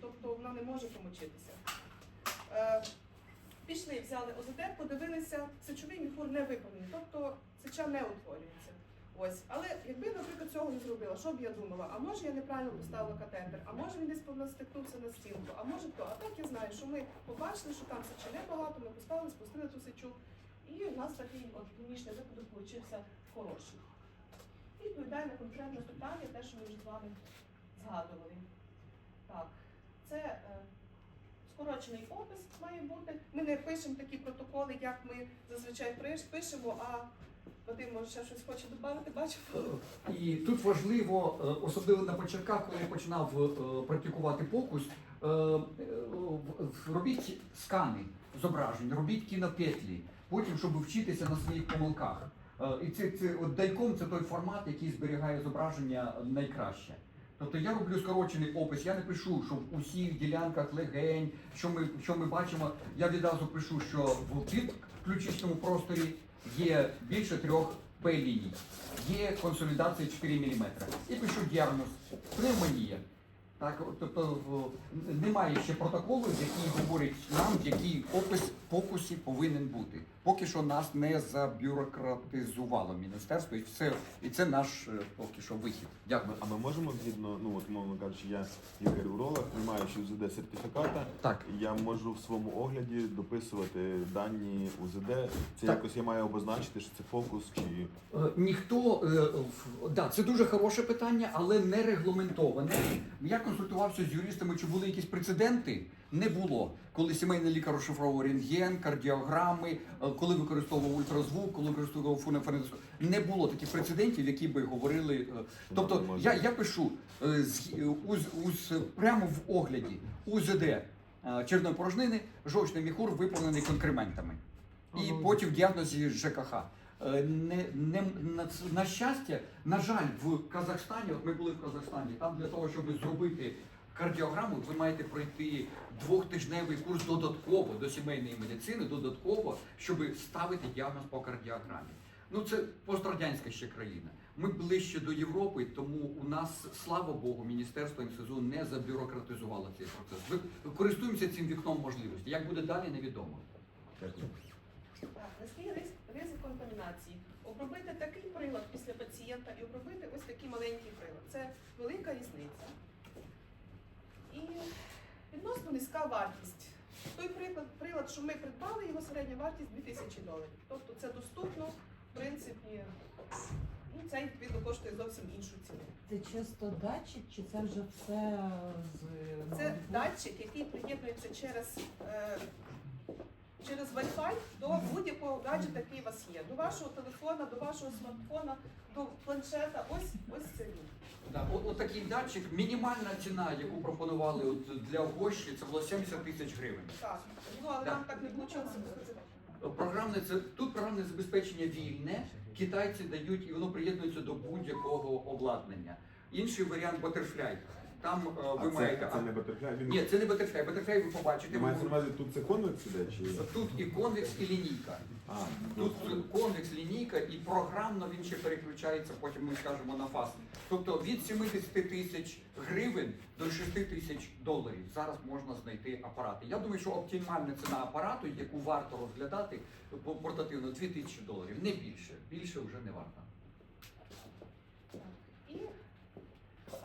тобто вона не може помочитися. Е, Пішли, взяли ОЗД, подивилися, сечовий міхур не виконаний, тобто сеча не утворюється. Ось, але якби, наприклад, цього не зробила, що б я думала? А може я неправильно поставила катетер, а може він десь стикнувся на стінку, а може то. А так я знаю, що ми побачили, що там сечі небагато, ми поставили, спустили ту сечу, і у нас такий от клінічний випадок получився хороший. І відповідає на конкретне питання, те, що ми вже з вами згадували. Так, це е, скорочений опис має бути. Ми не пишемо такі протоколи, як ми зазвичай пишемо, а Вадим, може, ще щось хоче додати, бачив? І тут важливо, е, особливо на початках, коли я починав е, практикувати покус, е, е, робіть скани зображень, робіть кінопетлі, потім, щоб вчитися на своїх помилках. Е, І це, це от дайком це той формат, який зберігає зображення найкраще. Тобто я роблю скорочений опис, я не пишу, що в усіх ділянках легень, що ми, що ми бачимо, я відразу пишу, що в підключичному просторі є більше трьох П-ліній, є консолідація 4 мм. І пишу діагноз пневмонія. Так, тобто немає ще протоколу, який говорить нам, який опис покусі повинен бути. Поки що нас не забюрократизувало міністерство, і це, і це наш е, поки що вихід. Дякую. А ми можемо згідно, ну от мовно кажучи, я лікар-уролог, не маючи УЗД сертифіката, Так. я можу в своєму огляді дописувати дані УЗД. Це Так. якось я маю обозначити, що це фокус чи Е, Ніхто е, в- да, це дуже хороше питання, але не регламентоване. Я консультувався з юристами, чи були якісь прецеденти. Не було. Коли сімейний лікар розшифровував рентген, кардіограми, е, коли використовував ультразвук, коли використовував фунефонендоскоп. Не було таких прецедентів, які би говорили. е, Тобто я, я пишу е, з- уз, уз, прямо в огляді УЗД червоної порожнини, жовчний міхур виповнений конкрементами. І потім в діагнозі ЖКХ. Е, Не, не, на, на щастя, на жаль, в Казахстані, от ми були в Казахстані, там для того, щоб зробити кардіограму, ви маєте пройти двохтижневий курс додатково до сімейної медицини, додатково, щоб ставити діагноз по кардіограмі. Ну це пострадянська ще країна. Ми ближче до Європи, тому у нас, слава Богу, Міністерство МСЗУ не забюрократизувало цей процес. Ми користуємося цим вікном можливості. Як буде далі, невідомо. Дякую. Ризик контамінації. Обробити такий прилад після пацієнта і обробити ось такий маленький прилад. Це велика різниця. І відносно низька вартість. Той приклад, прилад, що ми придбали, його середня вартість 2000 доларів. Тобто це доступно, в принципі, і цей відповідно коштує зовсім іншу ціну. Це чисто датчик, чи це вже все з Це датчик, який приєднується через, е, через Wi-Fi до будь-якого гаджета, який у вас є. До вашого телефона, до вашого смартфона, до планшета. Ось ось це він. Да, от, от такий датчик, мінімальна ціна, яку пропонували от для Гощі, це було 70 тисяч гривень. Так. Ну але Так. нам так не вийшло. Програмне це тут програмне забезпечення вільне. Китайці дають і воно приєднується до будь-якого обладнання. Інший варіант Butterfly. Там е, ви а це, маєте. це не Butterfly? Він Ні, це не Butterfly. Butterfly ви побачите. Маєш на увазі, тут це конвекс іде чи Тут і конвекс, і лінійка. а, Тут конвекс, лінійка, і програмно він ще переключається, потім ми скажемо на фаз. Тобто від 70 тисяч гривень до 6 тисяч доларів зараз можна знайти апарати. Я думаю, що оптимальна ціна апарату, яку варто розглядати портативно, 2 тисячі доларів, не більше. Більше вже не варто. І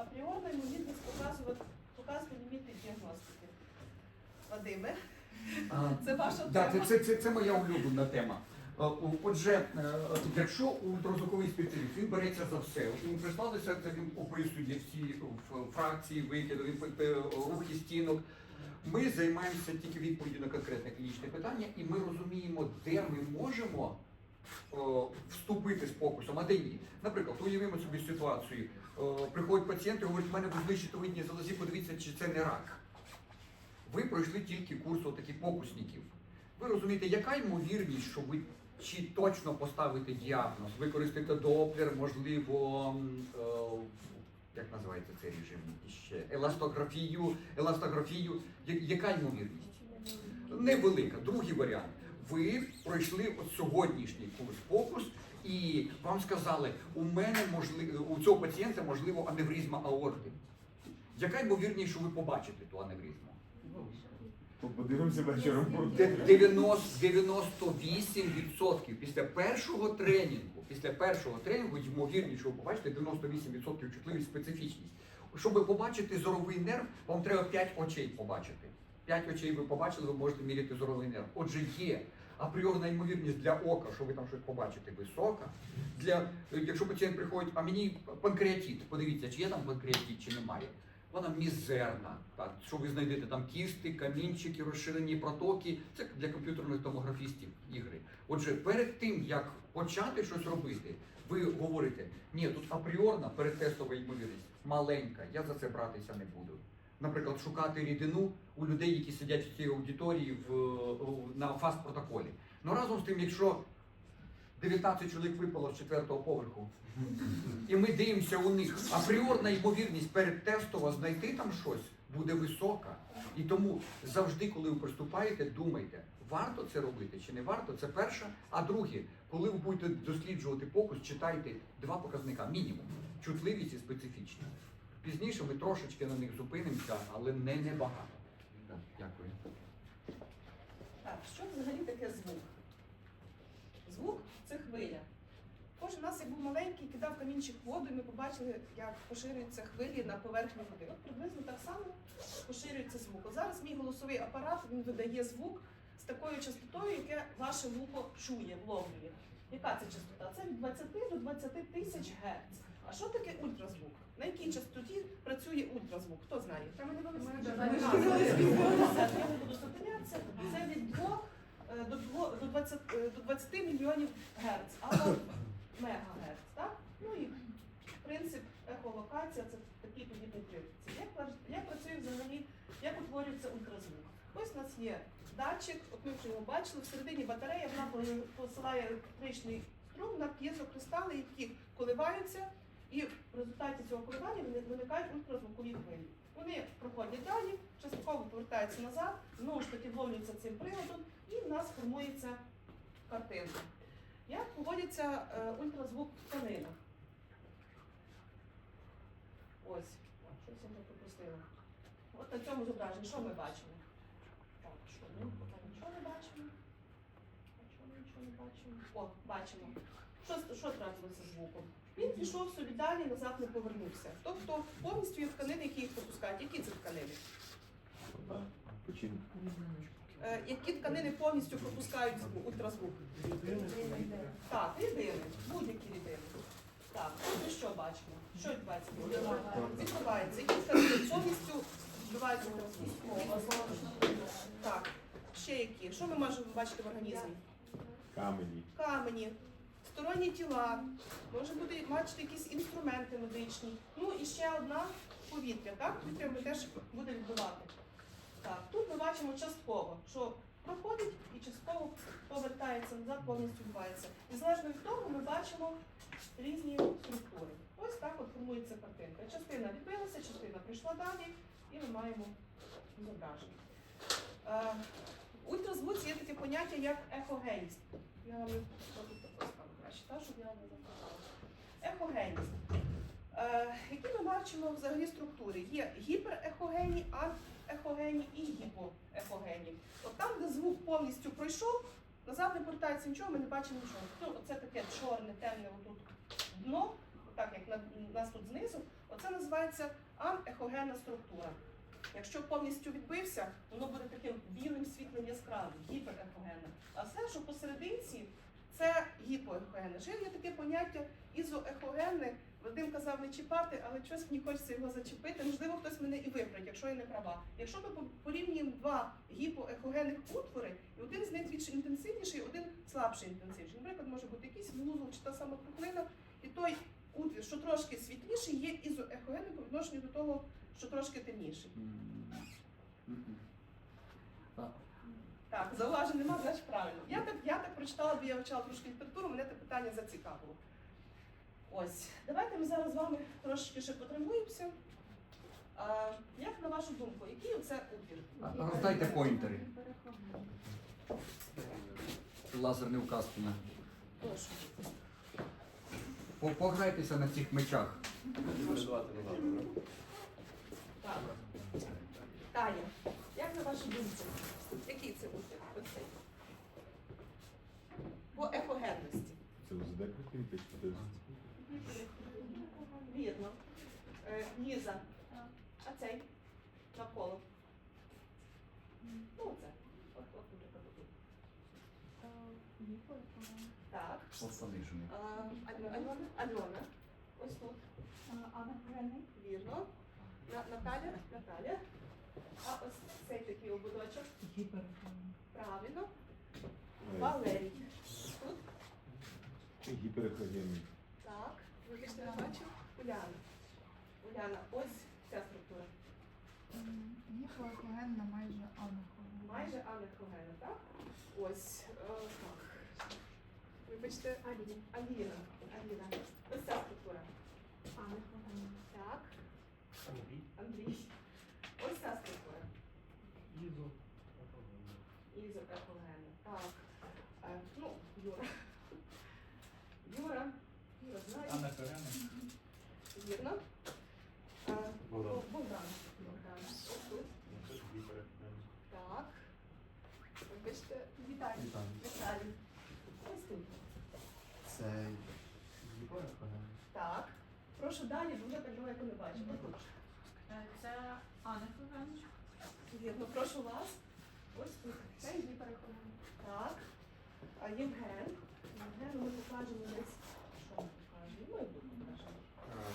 апріорна ймовірність показувати, показувати ліміти діагностики. Вадиме, це ваша Да, тема. це, це, це, це моя улюблена тема. Е, Отже, е, якщо ультразвуковий спеціаліст він береться за все, він прислалися, це він описує всі фракції, пи- пи- рухи стінок. Ми займаємося тільки відповіддю на конкретне клінічне питання, і ми розуміємо, де ми можемо вступити з покусом, а де ні. Наприклад, уявимо собі ситуацію. О, Приходить пацієнт і говорить, в мене вузли щитовидні залозі, подивіться, чи це не рак. Ви пройшли тільки курс таких покусників. Ви розумієте, яка ймовірність, що ви чи точно поставите діагноз, використаєте доплер, можливо, е, як називається цей режим ще еластографію, еластографію. Яка ймовірність? Невелика. Другий варіант. Ви пройшли от сьогоднішній курс покус, і вам сказали, у мене можливо у цього пацієнта можливо аневризма аорти. Яка ймовірність, що ви побачите ту аневризму? Подивимося вечором. Де- 90, 98% після першого тренінгу, після першого тренінгу, ймовірність, що ви побачите, 98% чутливість, специфічність. Щоб побачити зоровий нерв, вам треба 5 очей побачити. 5 очей ви побачили, ви можете міряти зоровий нерв. Отже, є апріорна ймовірність для ока, що ви там щось побачите, висока. Для, якщо пацієнт приходить, а мені панкреатит, подивіться, чи є там панкреатит, чи немає. Вона мізерна. Так, що ви знайдете там кісти, камінчики, розширені протоки. Це для комп'ютерних томографістів ігри. Отже, перед тим як почати щось робити, ви говорите, ні, тут апріорна передтестова ймовірність маленька, я за це братися не буду. Наприклад, шукати рідину у людей, які сидять в цій аудиторії в, в- на фаст-протоколі. Ну разом з тим, якщо 19 чоловік випало з четвертого поверху, і ми дивимося у них. Апріорна ймовірність передтестово знайти там щось буде висока. І тому завжди, коли ви приступаєте, думайте, варто це робити чи не варто. Це перше. А друге, коли ви будете досліджувати покус, читайте два показника мінімум чутливість і специфічність. Пізніше ми трошечки на них зупинимося, але не небагато. Так, Дякую. Так, що взагалі таке звук? Звук це хвиля. Кожен нас, як був маленький, кидав камінчик в воду, і ми побачили, як поширюються хвилі на поверхні води. От приблизно так само поширюється звук. От зараз мій голосовий апарат він видає звук з такою частотою, яке ваше вухо чує, вловлює. Яка це частота? Це від 20 до 20 тисяч Гц. А що таке ультразвук? На якій частоті працює ультразвук? Хто знає? Та ми не. Буду зупинятися. Це від 2 е, до, дво- до, 20, е, до 20 мільйонів герц або мегагерц. Так? Ну і принцип ехолокація це такі подібні принципи. Як, як працює взагалі, як утворюється ультразвук? Ось у нас є датчик, от ми вже його бачили, всередині батарея вона посилає електричний струм на п'єзокристали, які коливаються, і в результаті цього коливання виникають ультразвукові хвилі. Вони проходять далі, частково повертаються назад, знову ж таки вловлюються цим приладом, і в нас формується картинка. Як поводиться е, ультразвук в тканинах? Ось, щось я вже пропустила. От на цьому зображенні, що ми бачимо? Так, що ми нічого не бачимо. А чого ми нічого не бачимо? О, бачимо. Що, що трапилося з звуком? Він пішов собі далі, назад не повернувся. Тобто повністю є тканини, які їх пропускають. Які це тканини? Е, які тканини повністю пропускають ультразвук? Так, рідини, будь-які рідини. Так, ми що бачимо? Що відбувається? Відбувається. Які тканини повністю відбувають ультразвук? Так, ще які? Що ми можемо бачити в організмі? Камені. Камені, сторонні тіла, може бути бачити якісь інструменти медичні. Ну і ще одна повітря, так? Повітря ми теж буде відбивати. Так, тут ми бачимо частково, що проходить і частково повертається назад, повністю відбувається. І залежно від того ми бачимо різні структури. Ось так от формується картинка. Частина відбилася, частина прийшла далі, і ми маємо зображення. Е, ультразвуці є таке поняття, як ехогенність. Я вам так так, щоб я не записала. Ехогенність. Е, які ми бачимо взагалі структури? Є гіперехогенні, ехогенні і гіпоехогенні. От там, де звук повністю пройшов, назад не повертається нічого, ми не бачимо нічого. Ну, оце таке чорне, темне отут дно, отак як на, нас тут знизу, оце називається анехогенна структура. Якщо повністю відбився, воно буде таким білим світлим яскравим, гіперехогенне. А все, що посерединці, це гіпоехогенне. Ще є таке поняття ізоехогенне. Вадим казав не чіпати, але щось мені хочеться його зачепити. Можливо, хтось мене і виправить, якщо я не права. Якщо ми порівнюємо два гіпоехогенних утвори, і один з них більш інтенсивніший, один слабше інтенсивніший. Наприклад, може бути якийсь вузол чи та сама пухлина, і той утвір, що трошки світліший, є ізоехогенним по відношенню до того, що трошки темніший. Так, зауважень нема, значить правильно. Я так, я так прочитала, бо я вивчала трошки літературу, мене це питання зацікавило. Ось, давайте ми зараз з вами трошки ще потренуємося. А, як на вашу думку, який оце? А- Роздайте поінтери. Лазерні указки на. Прошу. По- Пограйтеся на цих мечах. Так. Таня, як на вашу думку, який це буде оцей? По екогенності. Це УЗД критик, це Вірно. Е, Ліза. А цей? Навколо. Ну, це. От, от, наприклад. Так. А, Альона, Альона, Альона. Ось тут. Вірно. На, Наталя, Наталя. А ось цей такий ободочок. Гіперехолон. Правильно. Валерій. Тут. гіперехогенний. Так. Вибачте, не бачив. Уляна. Уляна, ось ця структура. Гіперехогенна майже анахогенна. Майже анехогена, так? Ось. е, так. Вибачте, Аліна. Аліна. Аліна. Ось ця структура. Так. Андрій. Ось ця структура. Ізопрехогена. Так. Е, ну, Юра. Юра. Юра, знаєш? Вірно. Е, Богдан. Богдан. Ось тут. Так. Вибачте, Віталій. Віталій. Ось тут. Це гіперехогенний. Так. Прошу далі, дуже так бачу. Отут. Це анахоген. Вірно, прошу вас. Ось це її переконання. Так. А Євген. Євген ми покажемо десь. Що ми покажемо? Ми тут покажемо.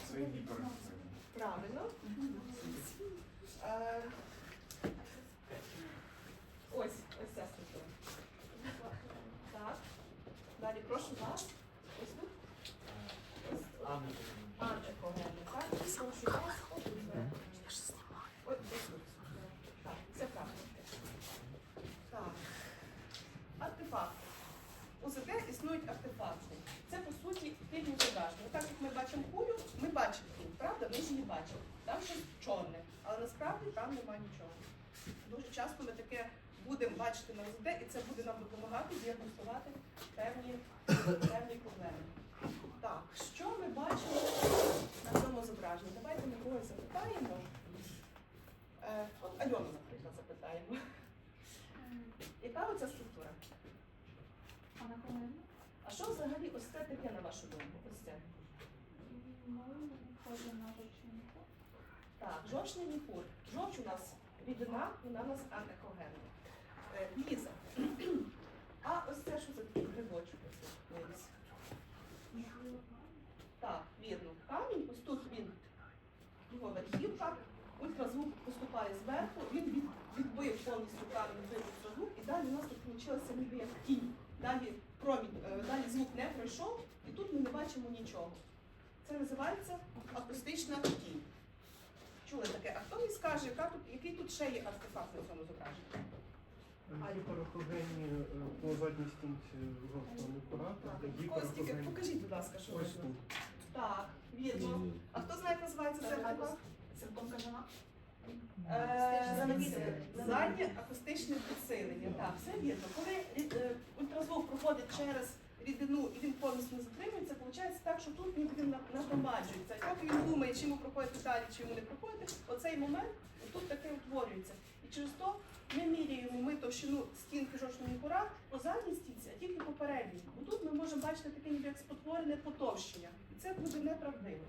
Це гіперехогенний. Правильно. Е, ось, ось ця структура. Так. Далі прошу вас. Ось тут. Ось тут. Антикогенна, так? Прошу вас. Ось тут. Ось ось тут. Так, це правда. Так. Артефакти. У ЗД існують артефакти. Це по суті фільм продажні. Так як ми бачимо кулю, ми бачимо кулю, правда? Ми ж її бачимо. Там щось чорне, але насправді там немає нічого. Дуже часто ми таке будемо бачити на ЗД, і це буде нам допомагати діагностувати певні, певні проблеми. Так, що ми бачимо на цьому зображенні? Давайте ми когось запитаємо. Е, от Альону, наприклад, запитаємо. Яка оця структура? А що взагалі ось це таке, на вашу думку? Ось це. Так, жовчний міхур. Жовч у нас рідина, вона у нас антикогенна. Е, Ліза. А ось це що за такий грибочок? Так, вірно. Камінь, ось тут він, його верхівка, ультразвук поступає зверху, він від, відбив повністю камінь, відбив ультразвук, і далі у нас тут вийшла ніби як тінь. Далі промінь, е, далі звук не пройшов, і тут ми не бачимо нічого. Це називається акустична тінь. Чули таке? А хто мені скаже, яка тут, який тут ще є артефакт на цьому зображенні? Гіперохогенні по задній стінці жовтого мікурата, та Костік, гіперохогенні покажіть, будь ласка, що ось тут. Так, вірно. А хто знає, як називається цей артефакт? Цілком кажана. Е, Заднє акустичне підсилення. Так, все вірно. Коли е, ультразвук проходить через рідину і він повністю не затримується, виходить так, що тут ніби він на- нагромаджується. Поки він думає, чи йому проходити далі, чи йому не проходити, оцей момент тут таке утворюється. І через то ми міряємо ми товщину стінки жовчного мікура по задній стінці, а тільки по передній. Бо тут ми можемо бачити таке ніби як спотворене потовщення. І це буде неправдиво.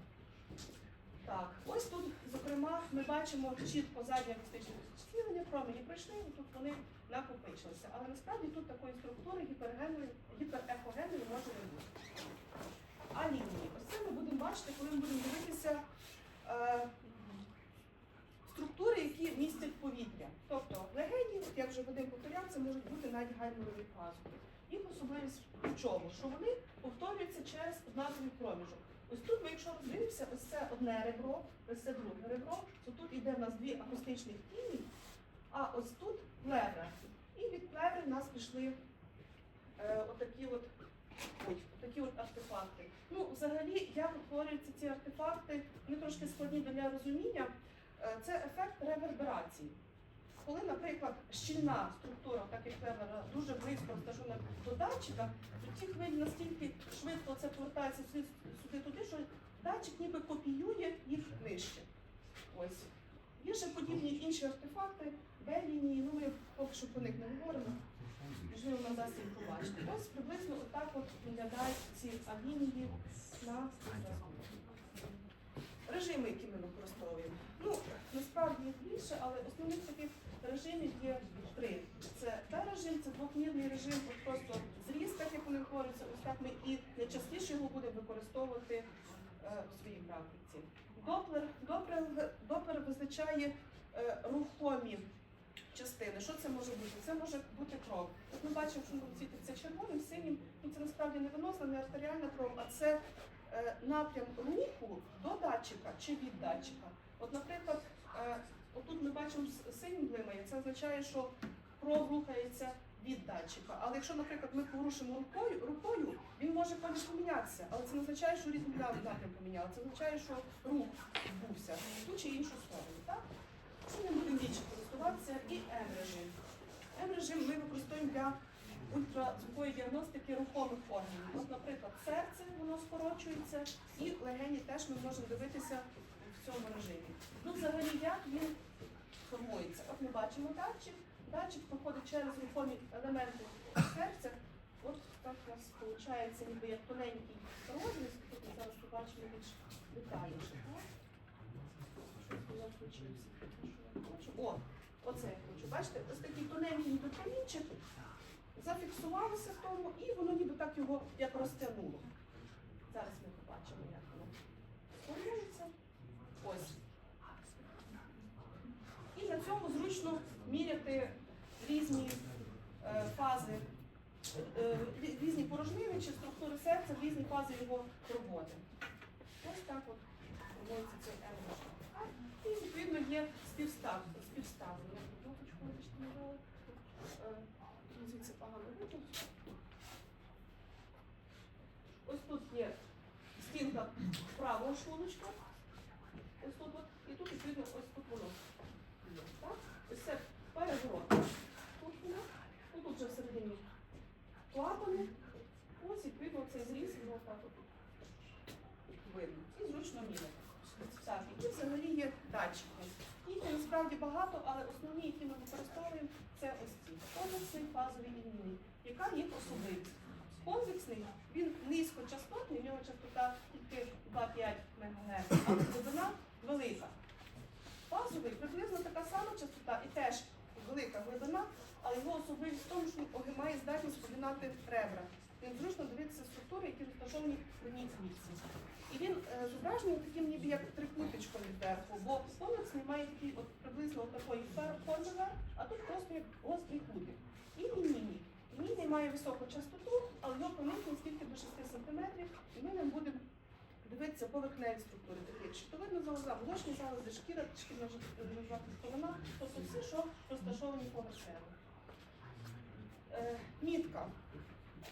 Так, ось тут, зокрема, ми бачимо чітко заднє акустичне підсилення, промені пройшли, і тут вони накопичилися. Але насправді тут такої структури гіперехогенної може не бути. А лінії, ось це ми будемо бачити, коли ми будемо дивитися е, структури, які містять повітря. Тобто легені, як вже Вадим повторяв, це можуть бути навіть гальмові пазухи. Їх особливість в чому? Що вони повторюються через однаковий проміжок. Ось тут, ми, якщо роздивимося, ось це одне ребро, ось це друге ребро, то тут іде в нас дві акустичних лінії, а ось тут плевра. І від плеври в нас пішли е, отакі от, ой, отакі от артефакти. Ну, взагалі, як утворюються ці артефакти, вони трошки складні для розуміння. Е, Це ефект реверберації. Коли, наприклад, щільна структура, так як плевра, дуже близько розташована до датчика, то ті хвилі настільки швидко це повертається сюди, туди, що датчик ніби копіює їх нижче. Ось. Є ще подібні інші артефакти, Б-лінії, ну ми поки що про них не говоримо. Можливо, на засіб побачити. Ось приблизно отак от виглядають ці А-лінії на режими, які ми використовуємо. Ну, насправді їх більше, але основних таких режимів є три. Це Т-режим, це двохмірний режим, от просто зріз, так як вони говоряться, ось так і найчастіше його будемо використовувати е, в своїй практиці. Доплер, доплер, доплер визначає е, рухомі частини. Що це може бути? Це може бути кров. От ми бачимо, що тут світиться червоним, синім. Ну, це насправді не виносна, не артеріальна кров, а це е, напрям руху до датчика чи від датчика. От, наприклад, е, отут ми бачимо синім блимає, це означає, що кров рухається від датчика. Але якщо, наприклад, ми порушимо рукою, рукою, він може колір помінятися, але це не означає, що різний напрям поміняли. Це означає, що рух відбувся в ту чи іншу сторону. Так? Це ми будемо більше користуватися і М-режим. М-режим ми використовуємо для ультразвукової діагностики рухомих органів. От, наприклад, серце воно скорочується, і легені теж ми можемо дивитися в цьому режимі. Ну, взагалі, як він бачимо датчик. Датчик проходить через рухомі елементи серця. От так у нас виходить ніби як тоненький розріз. Ми зараз побачимо більш детальніше. О, оце я хочу. Бачите, ось такий тоненький камінчик зафіксувалося в тому, і воно ніби так його як розтягнуло. Зараз ми побачимо, як воно формується. Ось. І на цьому зручно міряти різні е, фази, е, різні порожнини чи структури серця, різні фази його роботи. Ось так от формується цей енергошок. І відповідно є співстав, співставлення. Е, Звідси погано видно. Ось тут є стінка правого шлуночка. Ось тут і тут відповідно ось тут воно. Так? Ось. Тут ну, тут вже всередині клапани. Ось відповідно цей зріз його так видно. І зручно міряти. Так, які взагалі є датчики. Їх насправді багато, але основні, які ми використовуємо, це ось ці. Комплексний, фазовий і лінійний. Яка їх особливість? Комплексний, він низькочастотний, в нього частота тільки 2,5 МГц, але глибина велика. Фазовий приблизно така сама частота і теж велика глибина, але його особливість в тому, що він має здатність об'єднати ребра. Він зручно дивитися структури, які розташовані в одній клітці. І він е, зображений таким ніби як трикутичком відверху, бо комплексний має такий от приблизно такої форми, а тут просто як гострий кутик. І лінійний. Лінійний має високу частоту, але його проникнення тільки до 6 см, і ми не будемо дивитися поверхневі структури, такі як щитовидна залоза, молочні залози, шкіра, шкірна жовтна сторона, тобто все, що розташовані поверхнево. Е, мітка.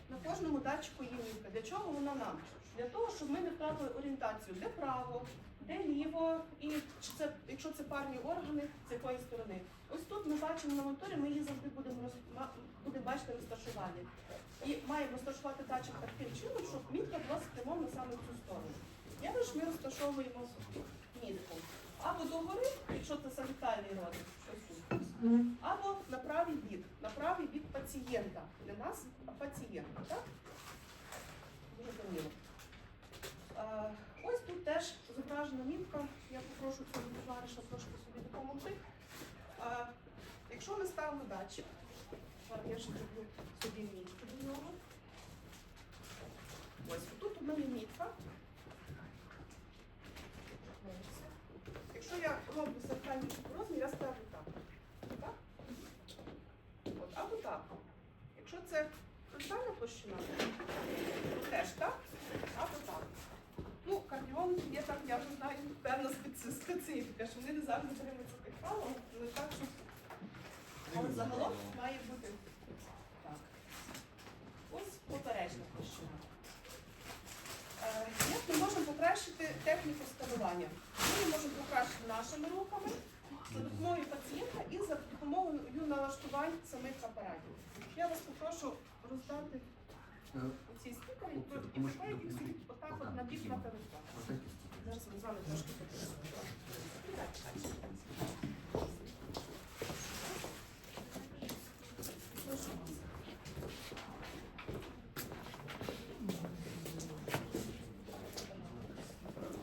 На кожному датчику є мітка. Для чого вона нам? Для того, щоб ми не втратили орієнтацію, де право, де ліво, і чи це, якщо це парні органи, з якої сторони. Ось тут ми бачимо на моніторі, ми її завжди будемо, роз- будемо бачити розташування. І маємо розташувати датчик таким чином, щоб мітка була спрямована саме в цю сторону. Я ж ми розташовуємо мітку. Або догори, якщо це санітарний ось тут. Або на правий бік, на правий бік пацієнта. Не нас, а пацієнта. Так? Зрозуміло. Е, Ось тут теж зображена мітка. Я попрошу цього товариша трошки собі допомогти. Е, Якщо ми ставимо датчик, я ще зроблю собі мітку до нього. Ось тут у мене мітка. Якщо я роблю сакральний розмір, я ставлю так. Так? От, або так. Якщо це фронтальна площина, то теж так, або так. Ну, є так, я вже знаю, певна специфіка, що вони не завжди тих правил, але так, щоб але загалом має бути так. Ось поперечна площина. Е, Як ми можемо покращити техніку сканування? Ми можемо покращити нашими рухами, за допомогою пацієнта і за допомогою налаштувань самих апаратів. Я вас попрошу роздати Е, ці стікери і отак от на бік на телефон вами трошки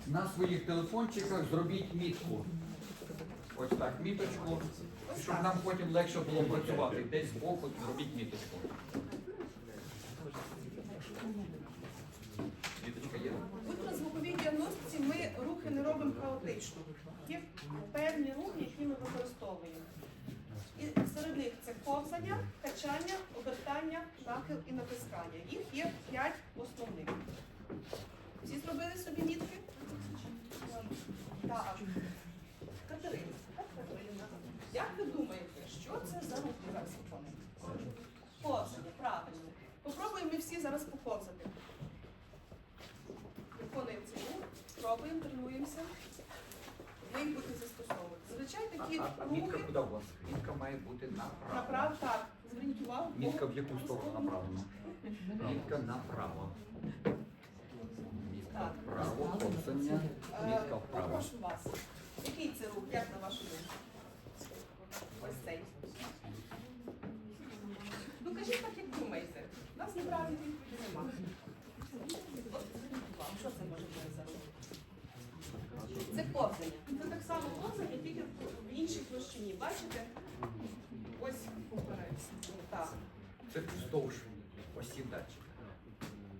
На своїх телефончиках зробіть мітку. Ось так, міточку, щоб нам потім легше було працювати. Десь боку зробіть міточку. Використовуємо. І серед них це ковзання, качання, обертання, нахил і натискання. Їх є п'ять основних. Всі зробили собі мітки? Так. Катерина, Катерина, як ви думаєте, що це за рухи зараз виконуємо? Ковзання, правильно. Попробуємо ми всі зараз поковзати. Виконуємо рух, пробуємо, тренуємося. Ми будемо. Зазвичай такі А, а мітка рухи куди у вас? Мітка має бути направо. направо, так, зверніть увагу. Мітка в яку сторону направлена? Мітка направо. Мітка Так. вправо, ковзання, Е, мітка вправо. Попрошу вас. Який це рух, як на вашу думку? Ось цей. Ну кажіть так, як думаєте. У нас неправильної відповіді немає. От зверніть увагу, що це може бути за рух? Це ковзання. Це так само ковзання, тільки в іншій площині. Бачите? Ось поперед. Так. Це вздовж осі датчика.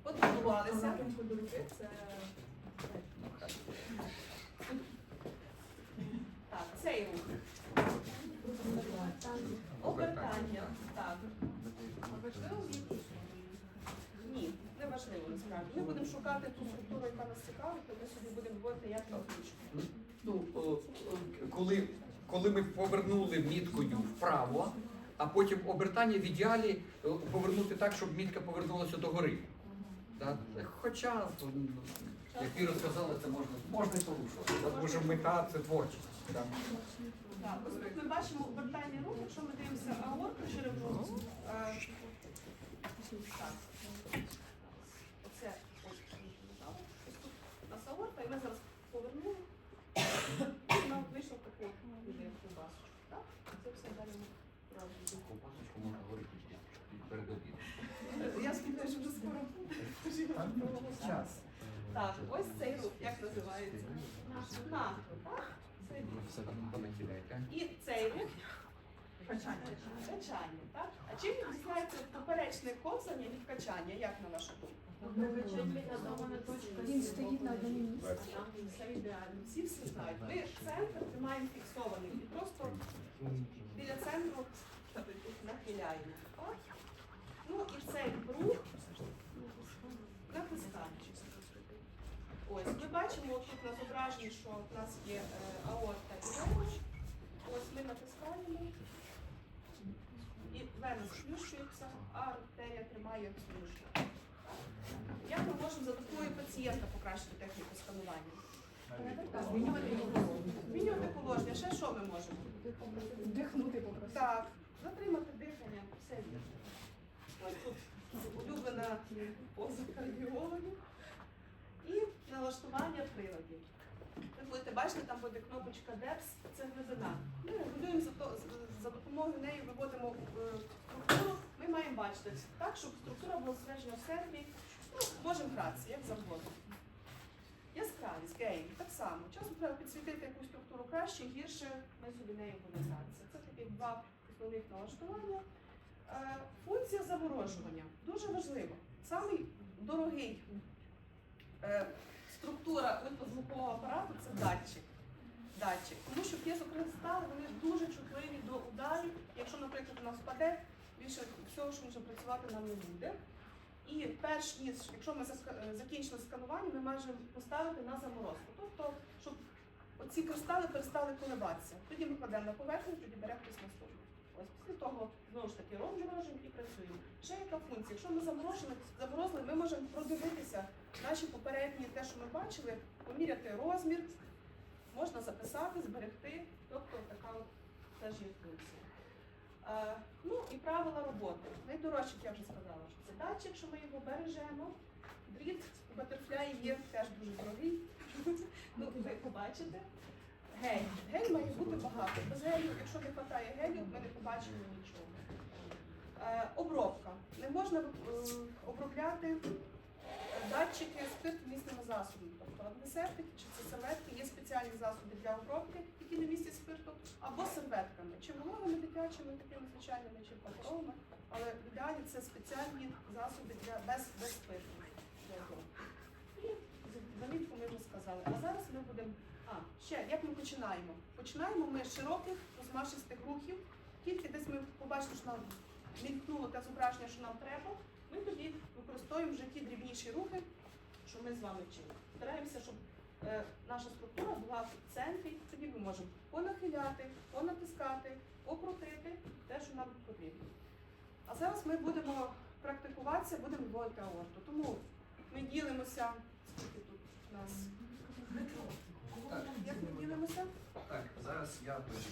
Потренувалися. Це Так, цей рух. Обертання. Так. Важливо? Ні, не важливо насправді. Ми будемо шукати ту структуру, яка нас цікавить, то ми собі будемо вводити як отличку. Ну, коли, коли ми повернули міткою вправо, а потім обертання в ідеалі е, повернути так, щоб мітка повернулася догори. Да? Хоча, як Віра сказала, це можна, можна і порушувати. Тому що мета це творчість. да. Так, ось ми бачимо обертання рук, якщо ми дивимося е, Так. Оце ось ось тут у нас аорта, і ми зараз повернули. І нам вийшов такий буде ковбасочку. Так? Це все далі ми робимо. Ковбасочку можна говорити перед обідом. Я сподіваюся, що вже скоро буде. Час. Так, ось цей рух, як називається? Цей І цей рух качання. Качання, так? А чим відрізняється поперечне ковзання від качання, як на вашу думку? Він стоїть на одному місці. Все ідеально. Всі все знають. Ми центр тримаємо фіксований і просто біля центру нахиляємо. Ну і цей рух натискаємо. Ось ми бачимо тут на зображенні, що в нас є е, аорта і вена. Ось ми натискаємо. І вена сплющується, а артерія тримає сплющення. Як ми можемо за допомогою пацієнта покращити техніку сканування? Змінювати положення. Ще що ми можемо? Вдихнути попросити. Так, затримати дихання, все вірно. Ось тут улюблена поза кардіологів. Налаштування приладів. Ви будете бачити, там буде кнопочка DEPS, це глибина. Ми регулюємо за, за допомогою неї виводимо е, структуру. Ми маємо бачити так, щоб структура була зосереджена в центрі. Ну, можемо гратися, як завгодно. Яскравість, гейм, так само. Часом треба підсвітити якусь структуру краще, гірше, ми собі нею будемо гратися. Це такі два основних налаштування. Е, Функція заморожування дуже важлива. Самий дорогий е, структура ультразвукового апарату це датчик. Датчик. Тому що п'єзокристали вони дуже чутливі до ударів. Якщо, наприклад, у нас впаде, більше всього, що може працювати нам не буде. І перш ніж, якщо ми е, закінчили сканування, ми можемо поставити на заморозку. Тобто, щоб оці кристали перестали коливатися. Тоді ми кладемо на поверхню, тоді беремо хтось наступний. Ось після того знову ж таки розморожуємо і працюємо. Ще яка функція? Якщо ми заморожені, заморозили, ми можемо продивитися наші попередні, те, що ми бачили, поміряти розмір, можна записати, зберегти. Тобто така от теж є функція. Е, ну і правила роботи. Найдорожче, як я вже сказала, що це датчик, що ми його бережемо. Дріт у Butterfly є теж дуже дорогий. ну, ви побачите. Гель. Гель має бути багато. Без гелю, якщо не вистачає гелю, ми не побачимо нічого. Е, обробка. Не можна е, обробляти датчики спиртомісними засобами. Тобто антисептики чи це серветки, є спеціальні засоби для обробки, які не містять спирту, або серветками, чи вологими дитячими, такими звичайними, чи паперовими, але в ідеалі це спеціальні засоби для без, без спирту. замітку ми вже сказали. А зараз ми будемо. А, ще як ми починаємо? Починаємо ми з широких розмашистих рухів. Тільки десь ми побачили, що нам мількнуло те зображення, що нам треба. Ми тоді використовуємо вже ті дрібніші рухи, що ми з вами вчили. Стараємося, щоб е, наша структура була в центрі, тоді ми можемо понахиляти, понатискати, покрутити те, що нам потрібно. А зараз ми будемо практикуватися, будемо вводити аорту. Тому ми ділимося, скільки тут у нас, як ми ділимося? Так, зараз я тоді